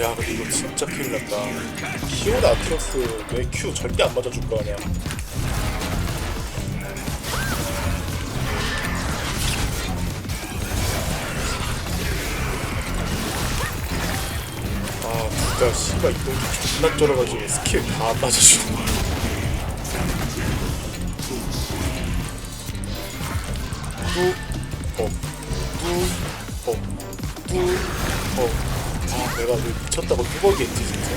야 근데 이거 진짜 큰일 났다. 키오다 아트로스 내큐 절대 안 맞아줄 거 아니야? 아 진짜 씨발 이동기 존나 쩔어가지고 스킬 다 안 맞아주고 뚜, 어, 뚜, 어, 뚜, 어. 아, 내가 왜 미쳤다고 뚜벅이 했지 진짜.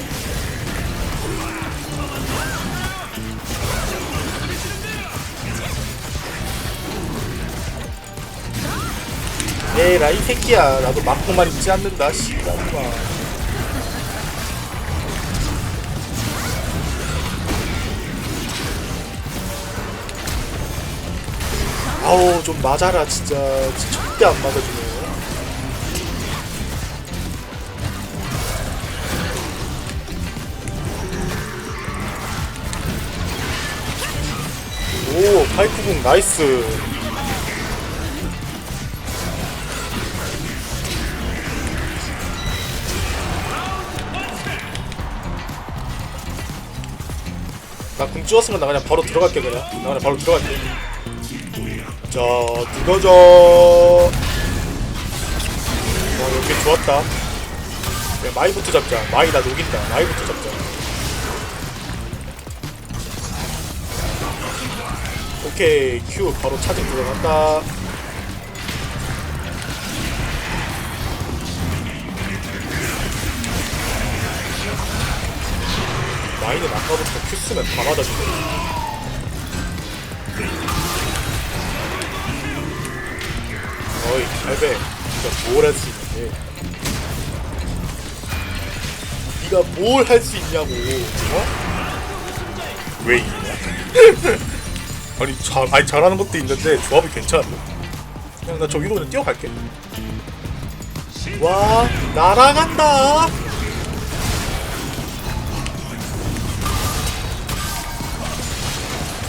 에라 이 새끼야. 나도 맞고만 있지 않는다 씨발마 아우 좀 맞아라 진짜. 진짜 절대 안 맞아주네 오 파이크궁 나이스. 나궁 찍었으면 나 그냥 바로 들어갈게 그냥. 나 그냥 바로 들어갈게. 자 들어가자 와 여기 좋았다. 야, 마이부터 잡자. 마이 나 녹인다. 마이부터 잡자 오케이 큐 바로 차징 들어간다. 마이는 아까부터 큐 쓰면 다 맞아주네. 어이 갈배 네가 뭘 할 수 있는데. 네가 뭘 할 수 있냐고. 어? 왜 이냐? 아니 잘 아니 잘하는 것도 있는데 조합이 괜찮은데? 그냥 나 저기로 그냥 뛰어갈게. 와 날아간다!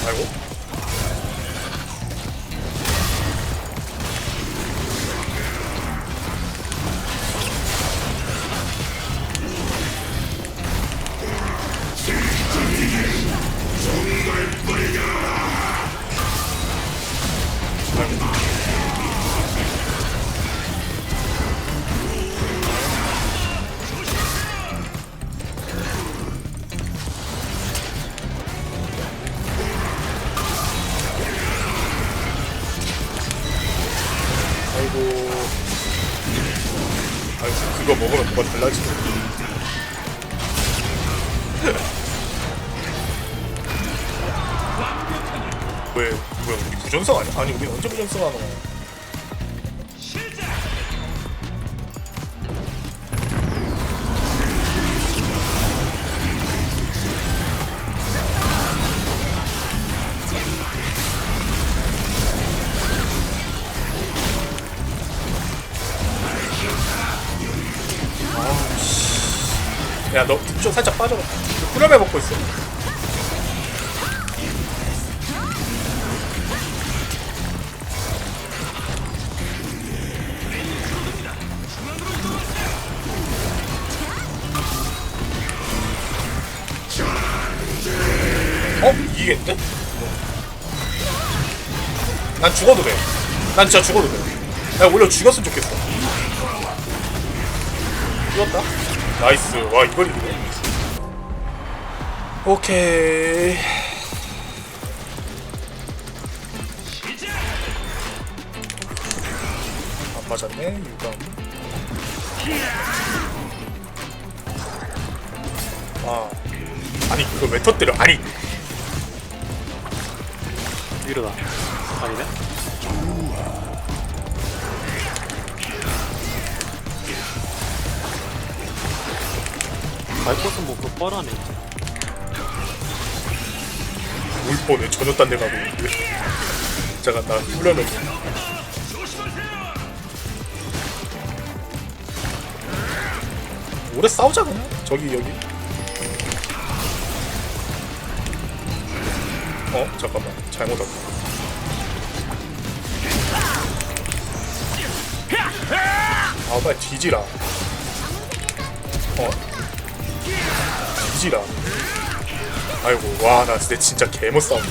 아이고 아니 우리 언제 부전성 하는 거야? 야너 좀 살짝 빠져라 후렴에 먹고 있어 이기겠는데? 난 죽어도 돼. 난 진짜 죽어도 돼. 야, 오히려 죽였으면 좋겠어. 죽었다. 나이스. 와, 이걸 이기네. 오케이. 안 맞았네, 유감. 아. 아니, 그걸 왜 터뜨려? 아니, 위로다. 아니네? 발꽃은 뭐 그거 뻔하네. 울 뻔해. 전혀 딴 데 가고 있는데. 잠깐, 나 후련해. 오래 싸우자, 그냥. 저기, 여기. 어? 잠깐만. 잘못 왔다. 아, 빨리 뒤지라. 어? 지지라. 아이고, 와, 나 진짜, 진짜 개못 싸우네.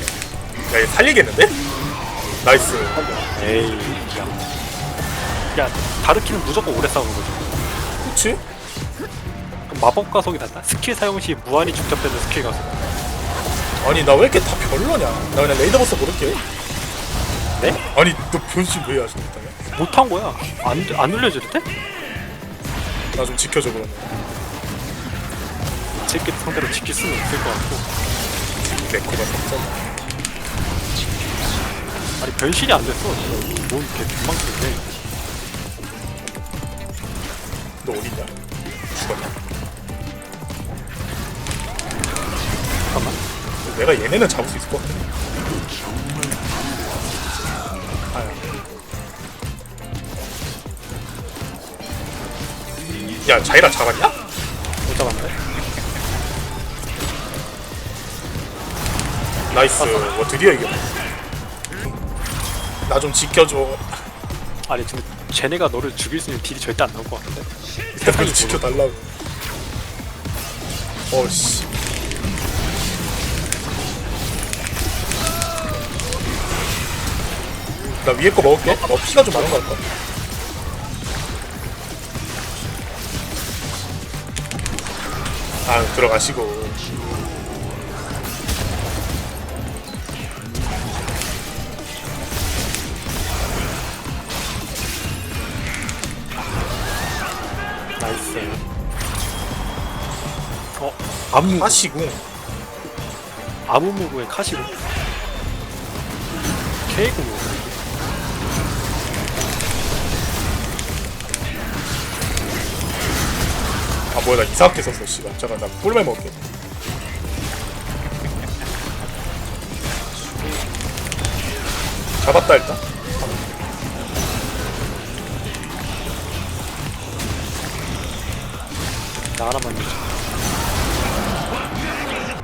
야, 얘 살리겠는데? 나이스. 에이 야. 야 다르키는 무조건 오래 싸우는 거지 그치? 그럼 마법 가속이 낫다 스킬 사용 시 무한히 축적되는 스킬 가속 아니, 나 왜 이렇게 다 별로냐? 나 그냥 레이더버스 고를게. 네? 아니, 너 변신 왜 하지 못하냐? 못한 거야 안, 안 눌려줄 때? 나 좀 지켜줘, 그러면. 새끼 상대로 지킬 수는 없을 것 같고 내 코가 썩잖아. 아니 변신이 안 됐어 뭔 개망치인데 너 어딨냐? 죽었냐? 내가 얘네는 잡을 수 있을 것 같아. 아야. 야, 자이라 잡았냐? 못 잡았는데? 나이스. 뭐 드디어 이겨. 나 좀 지켜줘. 아니 근데 쟤네가 너를 죽일 수 있는 딜이 절대 안 나올 것 같은데 내가 좀 지켜달라고. 어씨. 나 위에 거 먹을게. 어, 피가 좀 많은 것 같다. 아, 들어가시고. 나이스 어? 아무 하시고. 아무무구의 카시로 케이크 아, 뭐야, 나 이상하게 썼어, 씨발. 잠깐, 나 꿀매 먹을게. 잡았다, 일단. 나 하나만 주지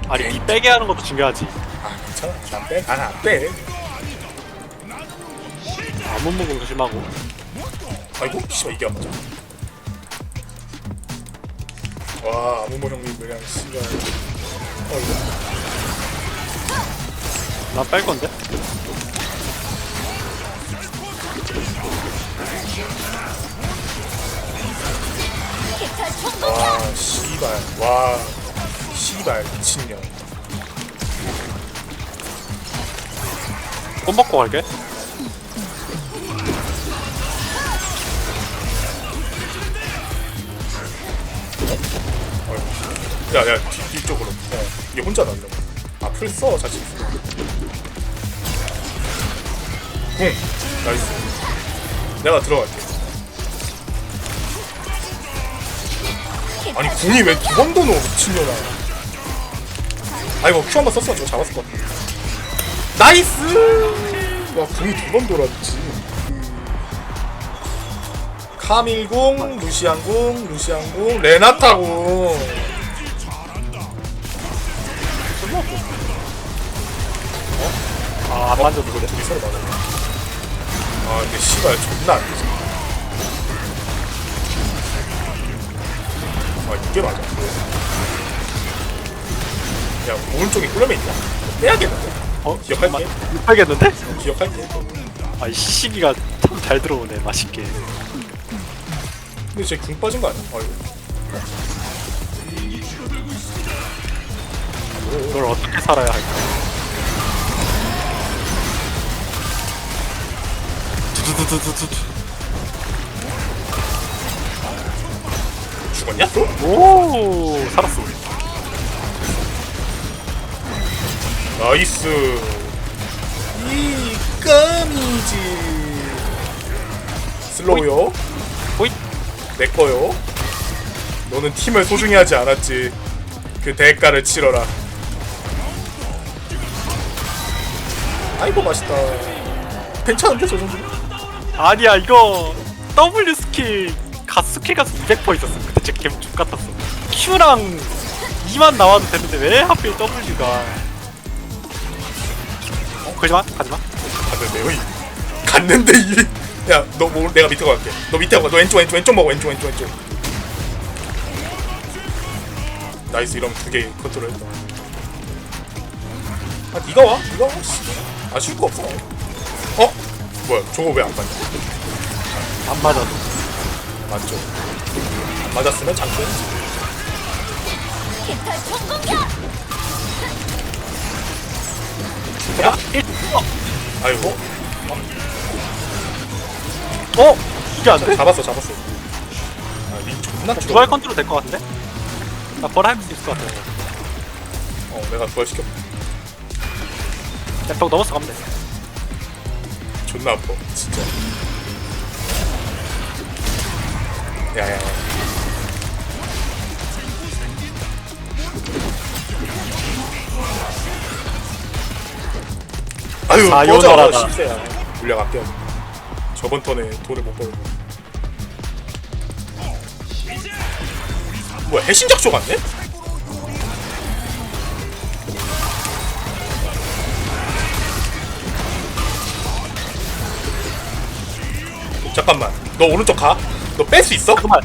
아니 니 빼게 하는 것도 중요하지 아, 괜찮아. 난 빼. 아, 안 빼. 아무무구 조심하고 아이고, 씨발, 이게 안 맞아. 와, 아무모 형님 그냥, 씨발. 어, 이거. 난뺄 건데? 와, 씨발. 와, 씨발, 미친년. 꽃 먹고 갈게 야, 야, 뒤, 뒤쪽으로. 어, 얘 혼자 날려. 앞을 써, 자신 있어. 궁. 나이스. 내가 들어갈게. 아니, 궁이 왜 두 번도 넣어, 미친년아. 아, 이거 큐 한 번 썼으면 저거 잡았을 것 같아. 나이스! 와, 궁이 두 번 돌았지. 카밀궁, 루시안궁, 루시안궁, 레나타궁. 아안 만져도 그래 둘이 서로 맞아. 아 근데 씨발 존나 안 되지. 아 이게 맞아. 야 오른쪽에 꿀려면 있냐? 빼야겠는데? 어? 기억할게. 못하겠는데? 기억할게. 아이 시기가 참 잘 들어오네 맛있게 근데 쟤궁 빠진 거 아니야? 아이고. 널 어떻게 살아야 할까 두두두두두두 죽었냐 또? 오 살았어 나이스. 이 껌이지. 슬로우요. 호잇 내 거요. 너는 팀을 소중히 하지 않았지. 그 대가를 치러라. 아이고 맛있다. 괜찮은데 저 정도? 아니야 이거 W 스킬 갓 스킬 가서 200% 있었어 그때 진짜 개죽 같았어 Q랑 2만 나와도 되는데 왜 하필 W가 어? 그러지마 가지마 갔는데요 이. 갔는데 이. 야너 뭐 내가 밑에 갈게. 너 밑에 가. 너 왼쪽 왼쪽 왼쪽 먹어 왼쪽 왼쪽 왼쪽. 나이스 이러면 두 개 컨트롤 했다 아 니가 와? 니가 와? 씨. 아쉬울 거 없어 어? 뭐야 저거 왜 안 맞냐 안 맞아도. 맞죠. 안 맞았으면 장전이지 깃털 총공격! 야 1... 아이고. 어? 이게 안 돼? 잡았어 잡았어. 아니 존나 두알 줄어 컨트롤 될 것 같은데? 나벌할수 있을 것 같아. 어 내가 부활시켜. 벽 넘어서 가면 돼 존나 아파 진짜. 야야야. 아유 사요나라다. 십세야 물량 아껴. 저번 턴에 돈을 못 벌고. 뭐야 해신작쇼 같네? 잠깐만. 너 오른쪽 가? 너 뺄 수 있어? 잠깐만.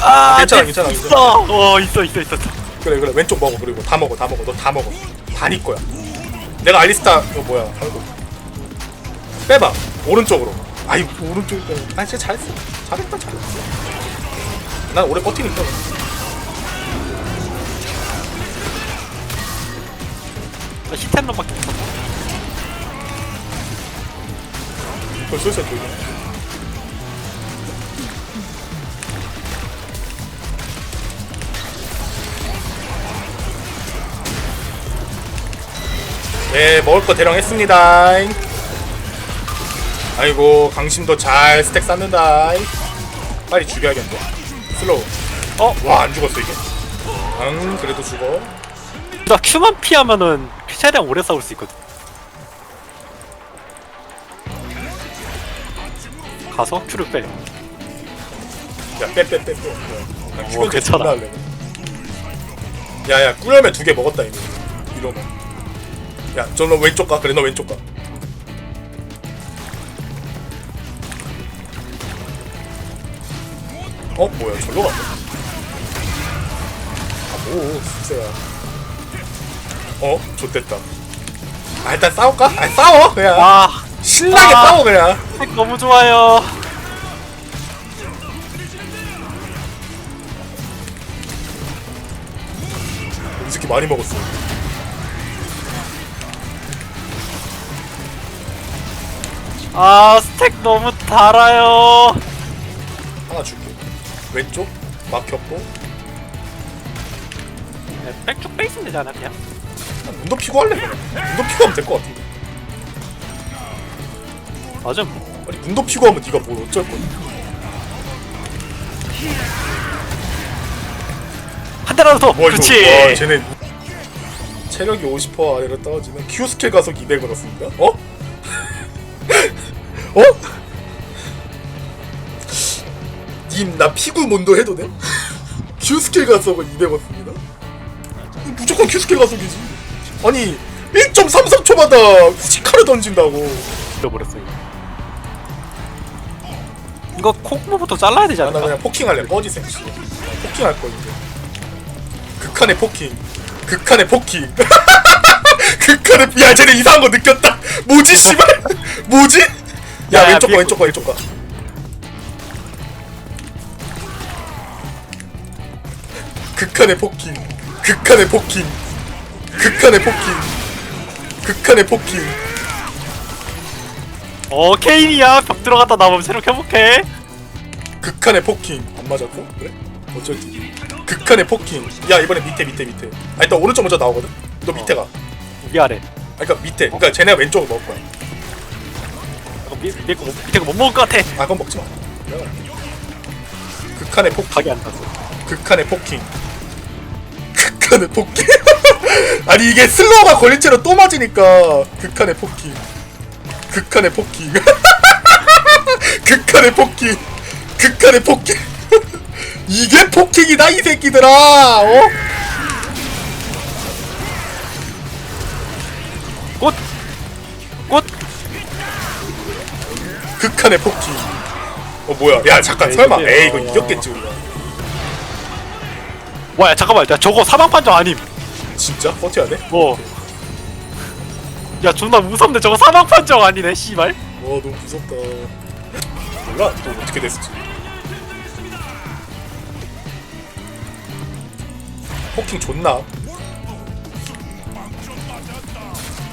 아 괜찮아, 될 괜찮아. 있어. 어 있어 있어 있어. 그래 그래. 왼쪽 먹어 그리고. 다 먹어 다 먹어. 너 다 먹어. 다니 거야. 내가 알리스타 어 뭐야 아이고 빼봐. 오른쪽으로. 아이 오른쪽 아 진짜 잘했어. 잘했다 잘했어. 난 오래 버티니까 나 히텐런밖에 없어. 그걸 돌려 네 먹을 거 대령 했습니다. 아이고 강심도 잘 스택 쌓는다. 빨리 죽여야겠네 슬로우. 어? 와 안 죽었어 이게? 응 그래도 죽어. 나 큐만 피하면은 최대한 오래 싸울 수 있거든. 가서 큐를 빼. 야 빼 빼 빼빼. 오, 괜찮아. 야야 꿀열매 두 개 먹었다 이거. 이러면 야 저 너 왼쪽 가 그래 너 왼쪽 가 어? 뭐야 절로 갔네 아뭐 습세야 어? 좋됐다 아 일단 싸울까? 아 싸워 그냥 와 신나게 아. 싸워 그냥 핵 너무 좋아요 이 새끼 많이 먹었어 아 스택 너무 달아요. 하나 줄게. 왼쪽? 막혔고. 네, 백쪽 빼있으면 되지 그냥? 아, 문도 피고 할래? 문도 피고 하면 될 것 같은데. 맞음 아니 문도 피고 하면 네가 뭘 어쩔 거야? 한 대라도 더! 뭐 그렇지 와 쟤네 체력이 50% 아래로 떨어지면 Q 스킬 가속 200을 얻습니다? 어? 어? 님 나 피구 몬도 해도 돼? Q 스킬 가속은 200 얻습니다. 무조건 Q 스킬 가속이지. 아니 1.33초마다 후지카를 던진다고. 잃어버렸어 이거 이거 콧구멍부터 잘라야 되지 아, 나 않을까? 그냥 포킹할래. 씨 포킹할 거 이제. 극한의 포킹. 극한의 포킹. 극한의 야 쟤네 이상한 거 느꼈다. 뭐지 씨발? 뭐지 야, 야, 왼쪽 거 미- 왼쪽 거 왼쪽 거 극한의 포킹 극한의 포킹 극한의 포킹 극한의 포킹. 어 케인이야. 벽 들어갔다 나오면 새로 회복해. 극한의 포킹. 안 맞았어? 그래? 어쩔지. 극한의 포킹. 야 이번에 밑에 밑에 밑에. 아 일단 오른쪽 먼저 나오거든? 너 밑에 가. 위아래. 아, 그러니까 밑에. 그러니까 쟤네가 왼쪽을 먹을 거야 미, 밑에 거 못- 밑에 거못 먹을 것 같아. 아 그건 먹지 마. 극한의 포킹 각이 안 탔어 극한의 포킹. 극한의 포킹. 아니 이게 슬로우가 걸린 채로 또 맞으니까 극한의 포킹. 극한의 포킹. 극한의 포킹. 극한의 포킹. 이게 포킹이다 이 새끼들아. 어? 극한의 포킹 어 뭐야 야 잠깐 에이, 설마. 에이 이거 이겼겠지 우리가 와, 야, 잠깐만. 야, 저거 사방판정 아님. 진짜? 버텨야 돼? 어. 야, 존나 무섭네. 저거 사방판정 아니네, 씨발. 와 너무 무섭다 몰라 또 어떻게 됐을지 포킹 존나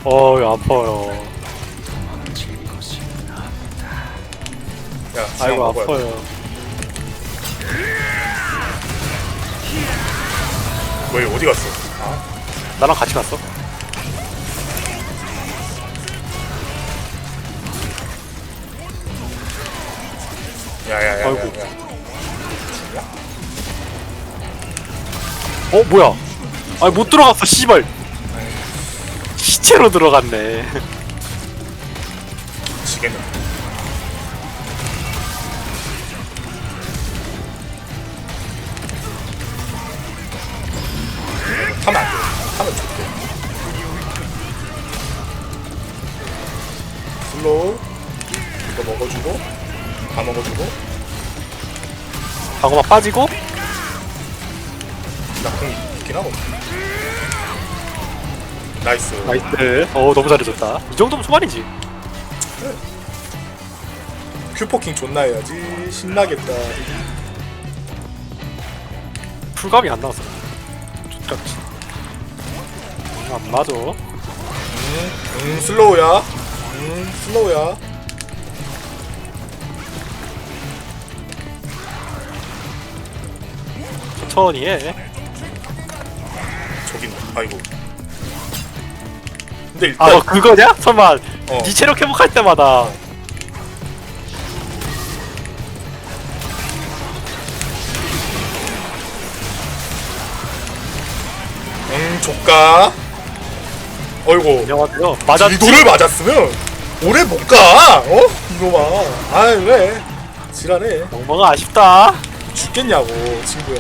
어, 야, 아파요. 야 아이고, 먹어야 돼. 아파요. 왜 어디 갔어? 나랑 같이 갔어? 야야야야 아이고. 야. 어, 뭐야? 아니, 못 들어갔어, 씨발. 시체로 들어갔네. 지겠네 타면 좋대 슬로우 이거 먹어주고 다 먹어주고 방어막 빠지고, 나공 있긴 하고 나이스 나이스. 어, 너무 잘해줬다. 이 정도면 초반이지. 큐포킹 존나 해야지 신나겠다 풀감이 안 나왔어. 좋겠지. 안 맞아. 음, 음 슬로우야 음 슬로우야 천천히 해. 저긴 아이고 근데 아, 일단 너 그거냐? 설마, 어. 니 체력 회복할 때마다. 음 조까 어이구 안녕하세요. 맞았지? 뒤도를 맞았으면 오래 못 가 어? 이놈아 아이 왜 지랄해 멍멍아 아쉽다. 죽겠냐고 친구야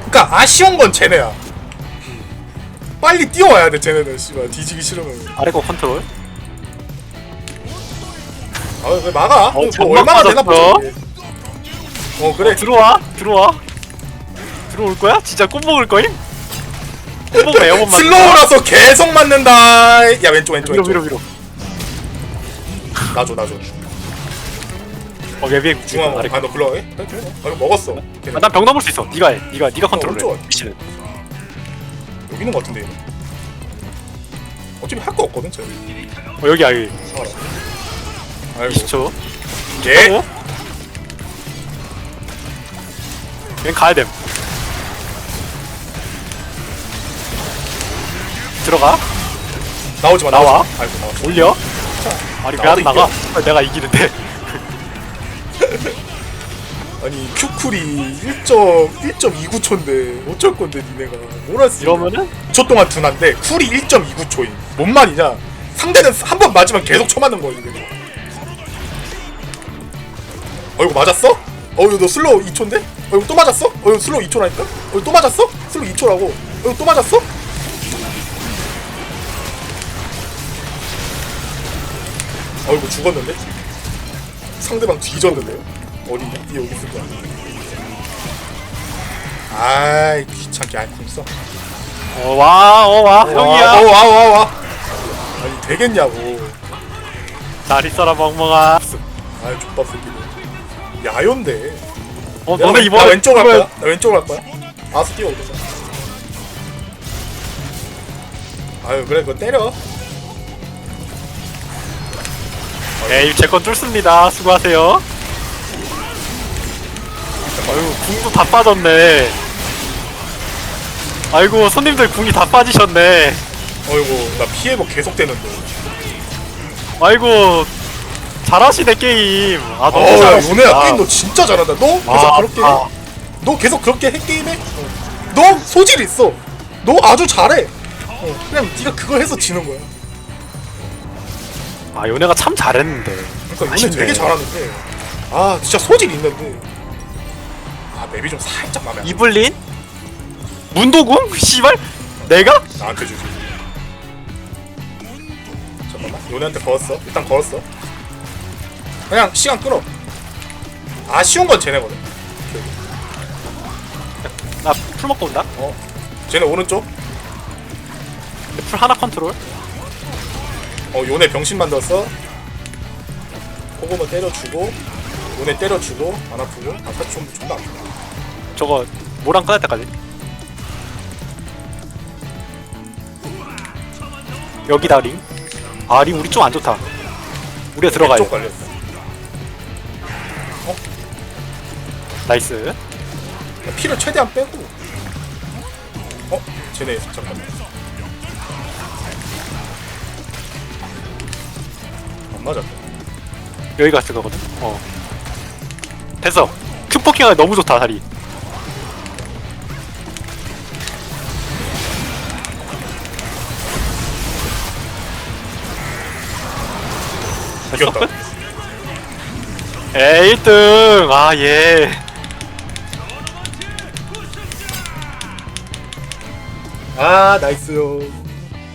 그니까 아쉬운 건 쟤네야 빨리 뛰어와야 돼 쟤네는 씨발 뒤지기 싫으면 아래 거 컨트롤. 아왜 막아 뭐 잠깐 얼마나 되나. 보자 어 그래 어, 들어와, 들어와. 들어올 거야? 진짜 꽃 먹을 거임? 에어본 맞 슬로우라서 계속 맞는다 야 왼쪽 왼쪽 위로 왼쪽 위로 위로. 나줘 나줘 어 예비행 중앙 아래. 아너 불러 해? 아 이거 먹었어 걔네. 난병 넘을 수 있어. 네가 해. 네가 네가 컨트롤해. 오른쪽. 미친은. 여기 있는 거 같은데. 어차피 할 거 없거든 쟤어 여기 아이. 알아 아이고 20초. 예 어? 얘 가야 됨. 들어가. 나오지 마 나와. 나오지 마. 아이고 나왔어 올려. 아니 왜 나도 안 나가? 내가 이기는데. 아니 큐쿨이 1.1.29초인데 어쩔 건데 니네가 수 있냐 이러면은 2초 동안 둔한데 쿨이 1.29초임 뭔 말이냐 상대는 한 번 맞으면 계속 쳐 맞는 거야 이게 어이구 맞았어? 어이구 너 슬로우 2초인데? 어이구 또 맞았어? 어이구 슬로우 2초라니까? 어이구 또 맞았어? 슬로우 2초라고 어이구 또 맞았어? 어이구 죽었는데? 상대방 뒤졌는데요? 어딨냐? 이 여기 있을 거야 아이 귀찮게 아이 궁써 어와 어와 형이야. 와와와 아니 되겠냐고 잘 있어라 멍멍아. 아이 족밥 새끼들 야연데 어 야, 너네 나 이번에 왼쪽 갈 거야 나 왼쪽 갈 거야 아스 뛰어 오자 아유 그래 그거 때려 에이 제건 뚫습니다. 수고하세요. 아유 궁도 다 빠졌네. 아이고 손님들 궁이 다 빠지셨네. 어이구 나 피해복 계속 되는데 아이고 잘하시네 게임. 아 너무 어야 잘하시다. 요네야 게임 너 진짜 잘한다 너 계속 아, 그렇게 아. 해 너 계속 그렇게 해 게임해 어. 너 소질 있어 너 아주 잘해 어, 그냥 네가 그걸 해서 지는 거야 아 요네가 참 잘했는데. 그러니까 아쉽네. 되게 잘하는데 아 진짜 소질 있는데 아 맵이 좀 살짝 안 들어 이블린? 문도궁? 씨발? 내가? 나한테 주지 잠깐만 요네한테 걸었어 일단 걸었어 그냥 시간 끌어 아쉬운 건 쟤네거든 나 풀 먹고 온다 어 쟤네 오른쪽 풀 하나 컨트롤 어 요네 병신 만들었어? 코고모 때려주고 요네 때려주고 안 아프고? 아 사실 좀 존나 아프다. 저거 모랑 끝날 때까지? 여기다 링 아 링 우리 좀 안 좋다. 우리가 들어가야 왼쪽 돼 걸렸어? 나이스. 야, 피를 최대한 빼고. 어? 쟤네 잠깐만 안 맞았다 여기 갔을 거거든? 어. 됐어. 큐포킹하기 너무 좋다 다리. 됐어? 이겼다. 끝? 에이 1등. 아 예. 아 나이스요